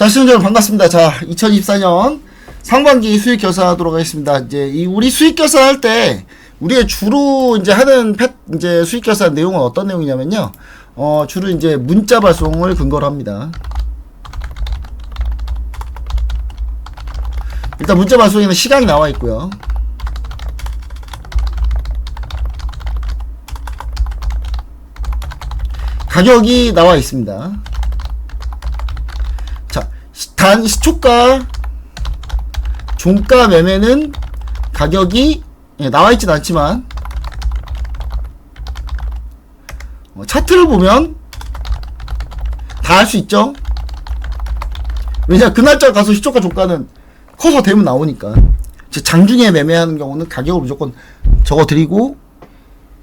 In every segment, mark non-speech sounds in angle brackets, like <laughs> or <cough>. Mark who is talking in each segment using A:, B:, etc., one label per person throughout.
A: 자, 시청자 여러분 반갑습니다. 자, 2024년 상반기 수익 결산하도록 하겠습니다. 이제 이 우리 수익 결산할 때 우리의 주로 이제 하는 펫 이제 수익 결산 내용은 어떤 내용이냐면요. 어, 주로 이제 문자 발송을 근거로 합니다. 일단 문자 발송에는 시간이 나와 있고요. 가격이 나와 있습니다. 단 시초가 종가 매매는 가격이 예, 나와 있진 않지만 어, 차트를 보면 다 알 수 있죠. 왜냐 그 날짜 가서 시초가 종가는 커서 되면 나오니까 제 장중에 매매하는 경우는 가격을 무조건 적어드리고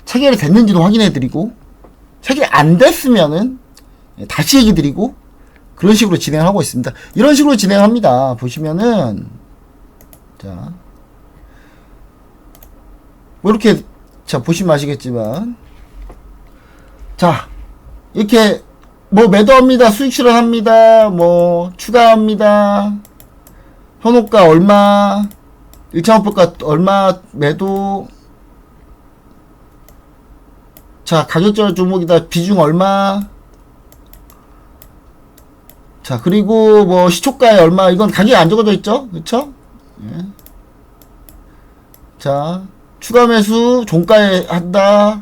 A: 체결이 됐는지도 확인해드리고 체결이 안 됐으면은 예, 다시 얘기 드리고 그런 식으로 진행하고 있습니다. 이런 식으로 진행합니다. 보시면은 자, 뭐 이렇게 자 보시면 아시겠지만 자 이렇게 뭐 매도합니다, 수익 실현합니다, 뭐 추가합니다, 현호가 얼마, 1차 목표가 얼마 매도 자, 가격적 종목이다. 비중 얼마? 자, 그리고 뭐 시초가에 얼마? 이건 가격이 안 적어져 있죠? 그쵸? 예. 자, 추가 매수 종가에 한다.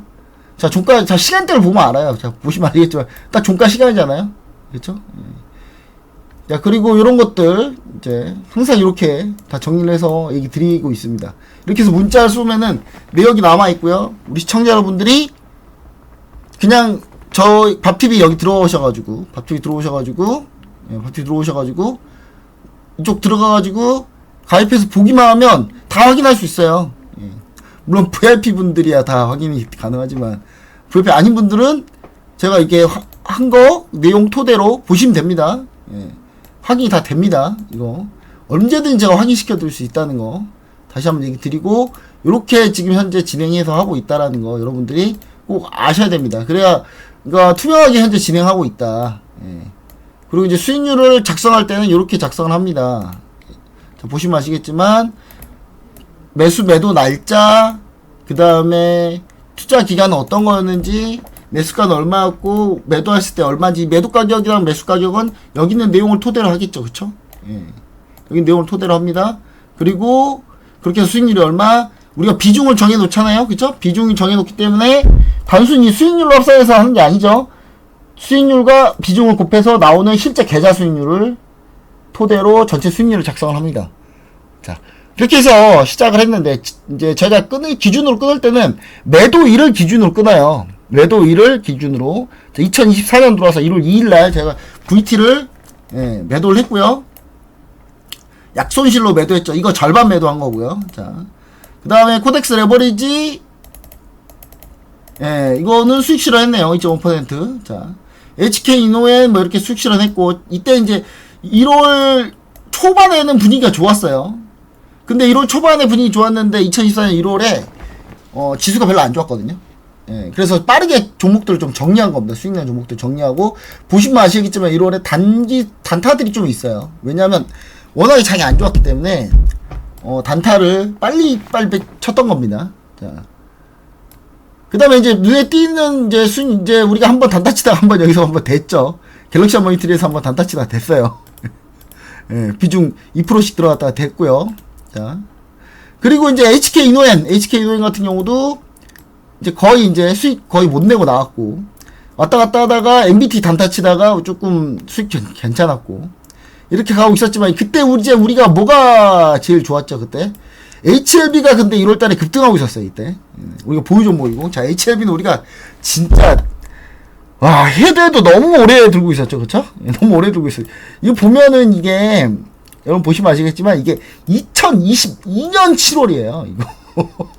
A: 자, 종가, 자, 시간대를 보면 알아요. 자, 보시면 알겠지만, 딱 종가 시간이잖아요. 그쵸? 예. 자, 그리고 이런 것들, 이제, 항상 이렇게 다 정리를 해서 얘기 드리고 있습니다. 이렇게 해서 문자를 쏘면은 내역이 남아 있고요. 우리 시청자 여러분들이 그냥 저 밥TV 여기 들어오셔가지고 밥TV 들어오셔가지고 예, 밥TV 들어오셔가지고 이쪽 들어가가지고 가입해서 보기만 하면 다 확인할 수 있어요. 예. 물론 VIP 분들이야 다 확인이 가능하지만 VIP 아닌 분들은 제가 이게 한 거 내용 토대로 보시면 됩니다. 예. 확인이 다 됩니다. 이거 언제든 제가 확인시켜 드릴 수 있다는 거 다시 한번 얘기 드리고 이렇게 지금 현재 진행해서 하고 있다라는 거 여러분들이 꼭 아셔야 됩니다. 그래야 그러니까 투명하게 현재 진행하고 있다. 예. 그리고 이제 수익률을 작성할 때는 이렇게 작성을 합니다. 자, 보시면 아시겠지만 매수 매도 날짜 그 다음에 투자 기간은 어떤 거였는지 매수가는 얼마였고 매도했을 때 얼마인지 매도 가격이랑 매수 가격은 여기 있는 내용을 토대로 하겠죠. 그쵸? 예. 여기 내용을 토대로 합니다. 그리고 그렇게 해서 수익률이 얼마? 우리가 비중을 정해 놓잖아요. 그쵸? 비중이 정해 놓기 때문에 단순히 수익률로 합산해서 하는 게 아니죠 수익률과 비중을 곱해서 나오는 실제 계좌 수익률을 토대로 전체 수익률을 작성을 합니다 자 이렇게 해서 시작을 했는데 지- 이제 제가 끊을 기준으로 끊을 때는 매도 일을 기준으로 끊어요. 매도 일을 기준으로 2024년 들어와서 1월 2일 날 제가 VT를 예, 매도를 했고요. 약손실로 매도했죠. 이거 절반 매도한 거고요. 자. 그 다음에 코덱스 레버리지 예, 이거는 수익 실현했네요. 2.5%. 자. HK 이노엔 뭐 이렇게 수익 실현했고 이때 이제 1월 초반에는 분위기가 좋았어요. 근데 1월 초반에 분위기 좋았는데 2024년 1월에 어, 지수가 별로 안 좋았거든요. 예, 그래서 빠르게 종목들을 좀 정리한 겁니다. 수익난 종목들 정리하고 보시면 아시겠지만 1월에 단기 단타들이 좀 있어요. 왜냐하면 워낙에 장이 안 좋았기 때문에 어, 단타를 빨리 빨리 쳤던 겁니다. 자. 그 다음에 이제 눈에 띄는 이제 수 이제 우리가 한번 단타 치다가 한번 여기서 한번 됐죠. 갤럭시 모니터에서 한번 단타 치다가 됐어요. <laughs> 예, 비중 2%씩 들어갔다가 됐고요. 자. 그리고 이제 HK 이노엔, HK 이노엔 같은 경우도 이제 거의 이제 수익 거의 못 내고 나왔고 왔다 갔다 하다가 MBT 단타 치다가 조금 수익 괜- 괜찮았고 이렇게 가고 있었지만 그때 우리 이제 우리가 뭐가 제일 좋았죠 그때 HLB가 근데 1월 달에 급등하고 있었어요 이때. 음, 우리가 보유 종목이고. 자 HLB는 우리가 진짜 와 해도 해도 너무 오래 들고 있었죠 그쵸? 예, 너무 오래 들고 있어요. 이거 보면은 이게 여러분 보시면 아시겠지만 이게 2022년 7월이에요 이거. <laughs>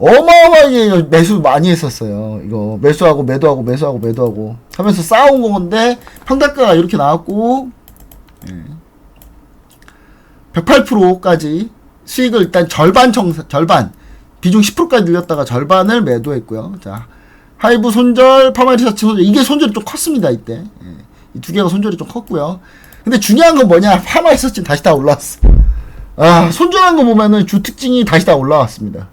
A: 어마어마하게 매수 많이 했었어요 이거. 매수하고 매도하고 매수하고 매도하고. 하면서 쌓아온 건데 평단가가 이렇게 나왔고 108%까지 수익을 일단 절반 청 절반 비중 10%까지 늘렸다가 절반을 매도했고요. 자 하이브 손절, 파마리 사치 손절 이게 손절이 좀 컸습니다 이때. 예. 이두 개가 손절이 좀 컸고요. 근데 중요한 건 뭐냐? 파마 있었지 다시 다 올라왔어. 아, 손절한 거 보면은 주 특징이 다시 다 올라왔습니다.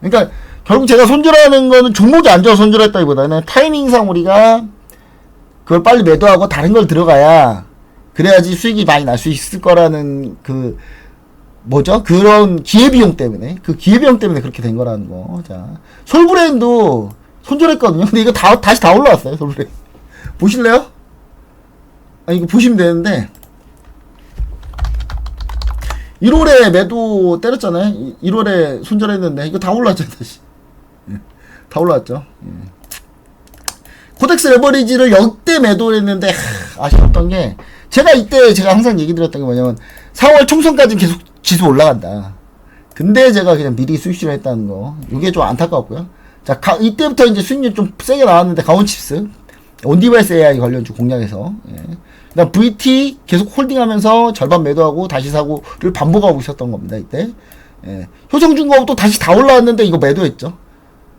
A: 그러니까 결국 제가 손절하는 거는 종목이 안 좋아서 손절했다기보다는 타이밍상 우리가 그걸 빨리 매도하고 다른 걸 들어가야 그래야지 수익이 많이 날 수 있을 거라는 그 뭐죠? 그런 기회비용 때문에 그 기회비용 때문에 그렇게 된 거라는 거. 자, 솔브레인도 손절했거든요. 근데 이거 다 다시 다 올라왔어요. 솔브레인 보실래요? 아 이거 보시면 되는데 1월에 매도 때렸잖아요. 1월에 손절했는데 이거 다 올랐죠 다시. 예, 다 올랐죠. 예. 코덱스 레버리지를 역대 매도했는데 하, 아쉬웠던 게 제가 이때 제가 항상 얘기 드렸던 게 뭐냐면 4월 총선까지는 계속 지수 올라간다. 근데 제가 그냥 미리 수익실을 했다는 거. 이게 좀 안타까웠고요. 자, 가, 이때부터 이제 수익률 좀 세게 나왔는데 가온칩스 온디바이스 AI 관련주 공략에서 예. 그다음 VT 계속 홀딩하면서 절반 매도하고 다시 사고를 반복하고 있었던 겁니다. 이때 예. 효성중공업 또 다시 다 올라왔는데 이거 매도했죠.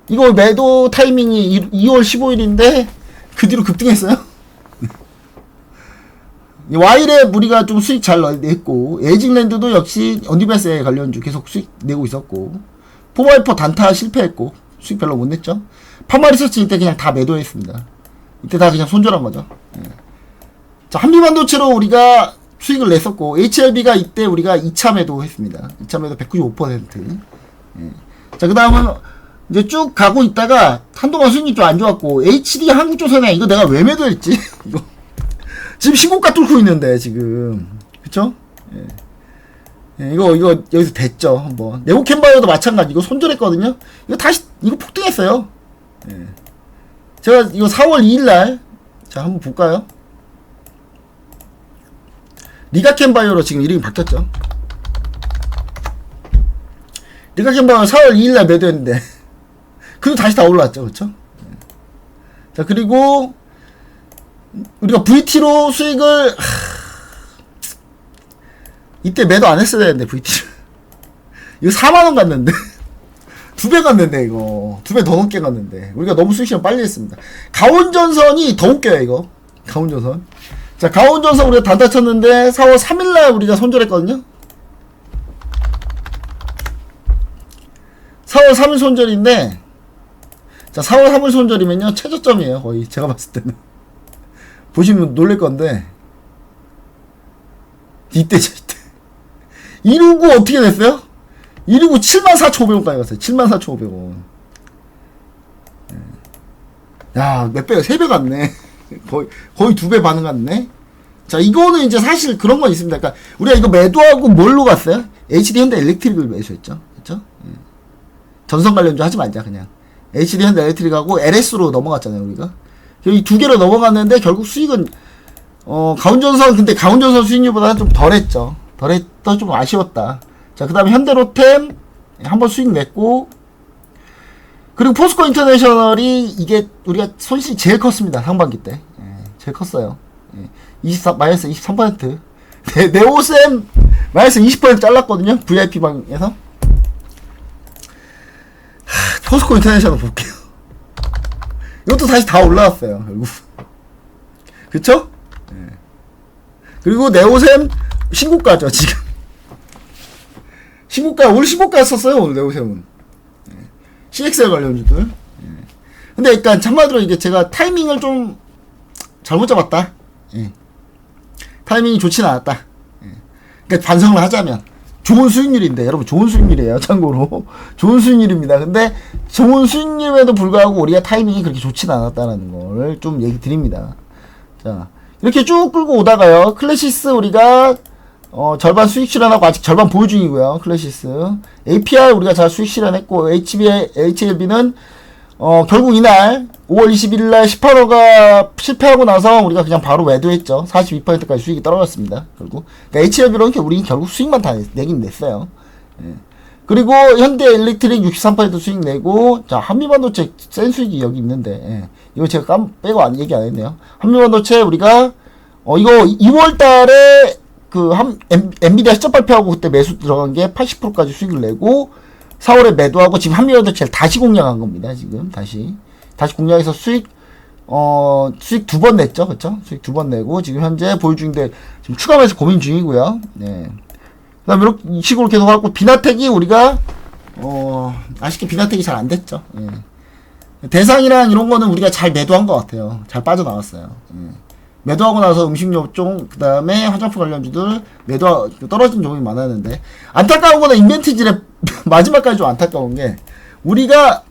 A: 이거 매도 타이밍이 2 월 15일인데 그 뒤로 급등했어요. 와일에 우리가 좀 수익 잘 냈고 에이징랜드도 역시 언디베스에 관련주 계속 수익 내고 있었고 포바이퍼 단타 실패했고 수익 별로 못 냈죠. 파마리서치 이때 그냥 다 매도했습니다. 이때 다 그냥 손절한 거죠. 예. 자 한미반도체로 우리가 수익을 냈었고 HLB가 이때 우리가 2차 매도했습니다. 2차 매도 195%. 예. 자 그다음은 이제 쭉 가고 있다가 한동안 수익이 좀 안 좋았고 HD 한국조선에 이거 내가 왜 매도했지? <laughs> 이거 지금 신고가 뚫고 있는데 지금. 그쵸? 예. 예, 이거 이거 여기서 됐죠 한번. 네오캠바이어도 마찬가지. 이거 손절했거든요? 이거 다시 이거 폭등했어요. 예. 제가 이거 4월 2일날 자 한번 볼까요? 리가캠바이어로 지금 이름이 바뀌었죠? 리가캠바이어 4월 2일날 매도했는데. <laughs> 그리고 다시 다 올라왔죠 그쵸? 예. 자 그리고 우리가 VT로 수익을 하... 이때 매도 안 했어야 되는데 VT를 <laughs> 이거 4만원 갔는데. <laughs> 두 배 갔는데 이거. 두 배 더 넘게 갔는데. 우리가 너무 수익 시험 빨리 했습니다. 가온전선이 더 웃겨요 이거. 가온전선. 자 가온전선 우리가 단타 쳤는데 4월 3일날 우리가 손절했거든요. 4월 3일 손절인데 자 4월 3일 손절이면요 최저점이에요 거의. 제가 봤을 때는 보시면 놀랄 건데 이때 159 어떻게 됐어요? 159 74,500원까지 갔어요. 74,500원. 야 몇 배가 3배 갔네. <laughs> 거의 거의 두배 반응 갔네. 자 이거는 이제 사실 그런 건 있습니다. 그러니까 우리가 이거 매도하고 뭘로 갔어요? HD 현대 일렉트릭을 매수했죠. 그렇죠? 전선 관련주 하지 말자 그냥. HD 현대 일렉트릭하고 LS로 넘어갔잖아요 우리가 이 두 개로 넘어갔는데 결국 수익은 어 가운전선 근데 가운전선 수익률보다는 좀 덜했죠. 덜했더 좀 아쉬웠다. 자 그다음에 현대로템 한번 수익 냈고 그리고 포스코 인터내셔널이 이게 우리가 손실이 제일 컸습니다 상반기 때 예, 제일 컸어요. 예, 24 마이너스 23% 네, 네오셈 마이너스 20% 잘랐거든요 VIP 방에서 하, 포스코 인터내셔널 볼게요. 이것도 다시 다 올라왔어요, 결국. 그쵸? 예. 그리고 네오셈 신고가죠, 지금. <laughs> 신고가, 오늘 신고가 썼어요, 오늘 네오셈은. 예. CXL 관련주들. 예. 근데 일단, 참마디로 이게 제가 타이밍을 좀 잘못 잡았다. 예. 타이밍이 좋진 않았다. 예. 그러니까 반성을 하자면. 좋은 수익률인데 여러분 좋은 수익률이에요 참고로. 좋은 수익률입니다. 근데 좋은 수익률에도 불구하고 우리가 타이밍이 그렇게 좋진 않았다는 걸 좀 얘기 드립니다. 자 이렇게 쭉 끌고 오다가요. 클래시스 우리가 어, 절반 수익 실현하고 아직 절반 보유 중이고요. 클래시스. APR 우리가 잘 수익 실현했고 HB, HLB는 어, 결국 이날 5월 21일 날 18호가 실패하고 나서 우리가 그냥 바로 매도했죠. 42%까지 수익이 떨어졌습니다. 결국. 그러니까 HLB로는 우리는 결국 수익만 다 내긴 냈어요. 예. 그리고 현대 일렉트릭 63% 수익 내고, 자, 한미반도체 센 수익이 여기 있는데, 예. 이거 제가 깜, 빼고 안, 얘기 안 했네요. 한미반도체 우리가, 어, 이거 2월 달에 그, 한, 엠, 엔비디아 시점 발표하고 그때 매수 들어간 게 80%까지 수익을 내고, 4월에 매도하고 지금 한미반도체를 다시 공략한 겁니다. 지금 다시. 다시 공략해서 수익 어, 수익 두 번 냈죠. 그쵸? 수익 두 번 내고, 지금 현재 보유 중인데, 지금 추가해서 고민 중이고요. 네. 그 다음에 이렇게 이 식으로 계속 하고, 비나텍이 우리가, 어, 아쉽게 비나텍이 잘 안 됐죠. 예. 대상이랑 이런 거는 우리가 잘 매도한 것 같아요. 잘 빠져나왔어요. 예. 매도하고 나서 음식료 쪽, 그 다음에 화장품 관련주들 매도, 떨어진 종목이 많았는데, 안타까운 거는 인벤티지랩, <laughs> 마지막까지 좀 안타까운 게, 우리가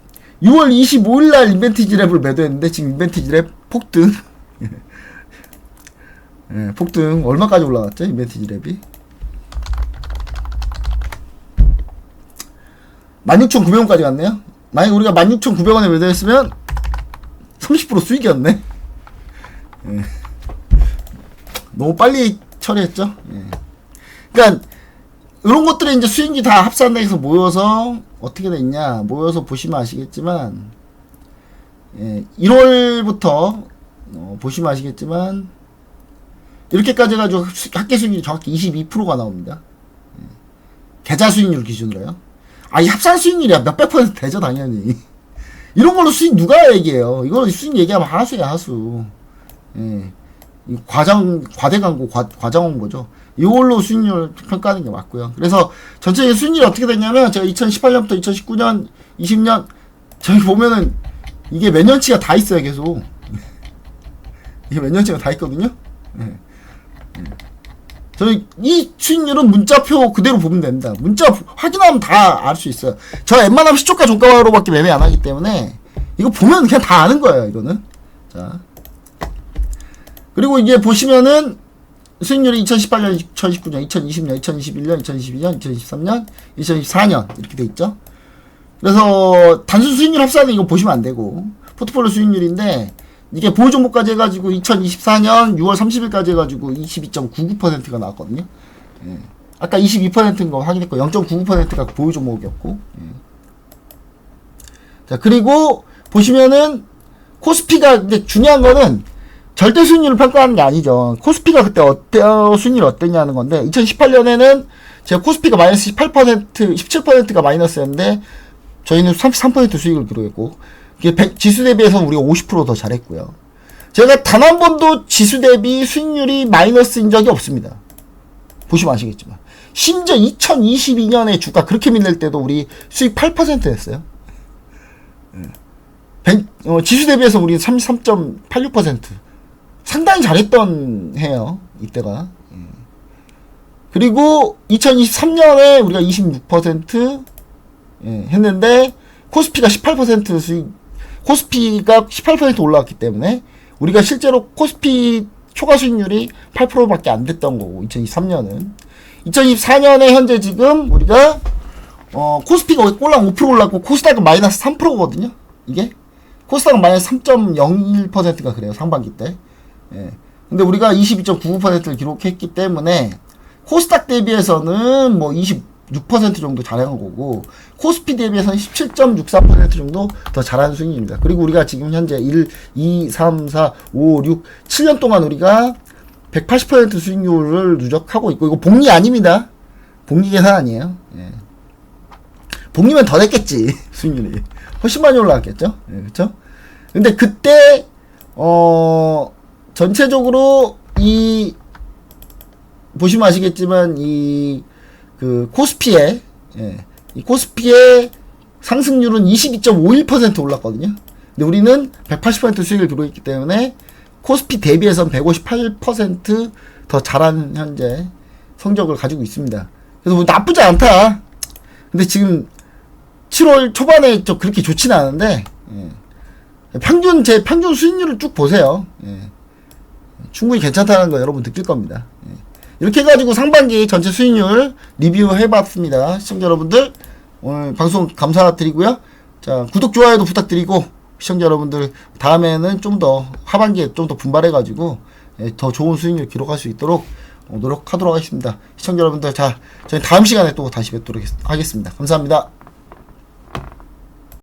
A: 6월 25일 날 인벤티지 랩을 매도했는데, 지금 인벤티지 랩 폭등. <laughs> 예, 폭등. 얼마까지 올라갔죠? 인벤티지 랩이? 16,900원까지 갔네요. 만약 우리가 16,900원에 매도했으면 30% 수익이었네. 예. 너무 빨리 처리했죠. 예. 그러니까 이런 것들이 이제 수익이 다 합산돼서 모여서 어떻게 됐냐 모여서 보시면 아시겠지만 예, 1월부터 어, 보시면 아시겠지만 이렇게까지 해가지고 수- 합계 수익률이 정확히 22%가 나옵니다. 예. 계좌 수익률 기준으로요. 아, 이 합산 수익률이야 몇백 퍼센트 되죠 당연히. <laughs> 이런 걸로 수익 누가 얘기해요? 이걸로 수익 얘기하면 하수야 하수. 예. 이 과장 과대 광고 과, 과장한 거죠. 이걸로 수익률 평가하는 게 맞고요. 그래서 전체 수익률이 어떻게 됐냐면 제가 2018년부터 2019년, 20년 저기 보면은 이게 몇 년치가 다 있어요 계속. <laughs> 이게 몇 년치가 다 있거든요. 예. 예. 저희 이 수익률은 문자표 그대로 보면 됩니다. 문자 확인하면 다 알 수 있어요. 저 웬만하면 시초가 종가로밖에 매매 안 하기 때문에 이거 보면 그냥 다 아는 거예요. 이거는 자. 그리고 이게 보시면은 수익률이 2018년, 2019년, 2020년, 2021년, 2022년, 2023년, 2024년 이렇게 돼 있죠. 그래서 단순 수익률 합산은 이거 보시면 안 되고 포트폴리오 수익률인데 이게 보유 종목까지 해가지고 2024년 6월 30일까지 해가지고 22.99%가 나왔거든요. 예. 아까 22%인 거 확인했고 0.99%가 보유 종목이었고. 예. 자 그리고 보시면은 코스피가 근데 중요한 거는 절대 수익률을 평가하는 게 아니죠. 코스피가 그때 어때 수익률이 어땠냐는 건데 2018년에는 제가 코스피가 마이너스 18% 17%가 마이너스였는데 저희는 33% 수익을 기록했고 이게 100 지수 대비해서 우리가 50%더 잘했고요. 제가 단 한 번도 지수 대비 수익률이 마이너스인 적이 없습니다. 보시면 아시겠지만 심지어 2022년에 주가 그렇게 밀릴 때도 우리 수익 8% 했어요. 벤- 어, 지수 대비해서 우리 33.86% 상당히 잘했던 해요 이때가. 예. 그리고 2023년에 우리가 26% 예, 했는데 코스피가 18% 수익 코스피가 18% 올라왔기 때문에 우리가 실제로 코스피 초과 수익률이 8%밖에 안 됐던 거고 2023년은. 2024년에 현재 지금 우리가 어 코스피가 꼴랑 5% 올랐고 코스닥은 마이너스 3%거든요 이게. 코스닥은 마이너스 3.01%가 그래요 상반기 때 예. 근데 우리가 22.99%를 기록했기 때문에 코스닥 대비해서는 뭐 26% 정도 잘한 거고 코스피 대비해서는 17.63% 정도 더 잘한 수익입니다. 그리고 우리가 지금 현재 1, 2, 3, 4, 5, 6, 7년 동안 우리가 180% 수익률을 누적하고 있고 이거 복리 아닙니다. 복리 계산 아니에요. 예. 복리면 더 냈겠지 <laughs> 수익률이 훨씬 많이 올라갔겠죠. 예, 그렇죠? 근데 그때 어 전체적으로 이 보시면 아시겠지만 이 그 코스피의 예, 이 코스피의 상승률은 22.51% 올랐거든요. 근데 우리는 180% 수익을 기록했기 때문에 코스피 대비해서는 158%더 잘한 현재 성적을 가지고 있습니다. 그래서 뭐 나쁘지 않다. 근데 지금 7월 초반에 좀 그렇게 좋지는 않은데 예. 평균 제 평균 수익률을 쭉 보세요. 예. 충분히 괜찮다는 거 여러분 느낄 겁니다. 예. 이렇게 해가지고 상반기 전체 수익률 리뷰해봤습니다. 시청자 여러분들 오늘 방송 감사드리고요. 자 구독 좋아요도 부탁드리고 시청자 여러분들 다음에는 좀 더 하반기에 좀 더 분발해가지고 예, 더 좋은 수익률 기록할 수 있도록 어, 노력하도록 하겠습니다. 시청자 여러분들 자 저희 다음 시간에 또 다시 뵙도록 하겠습니다. 감사합니다.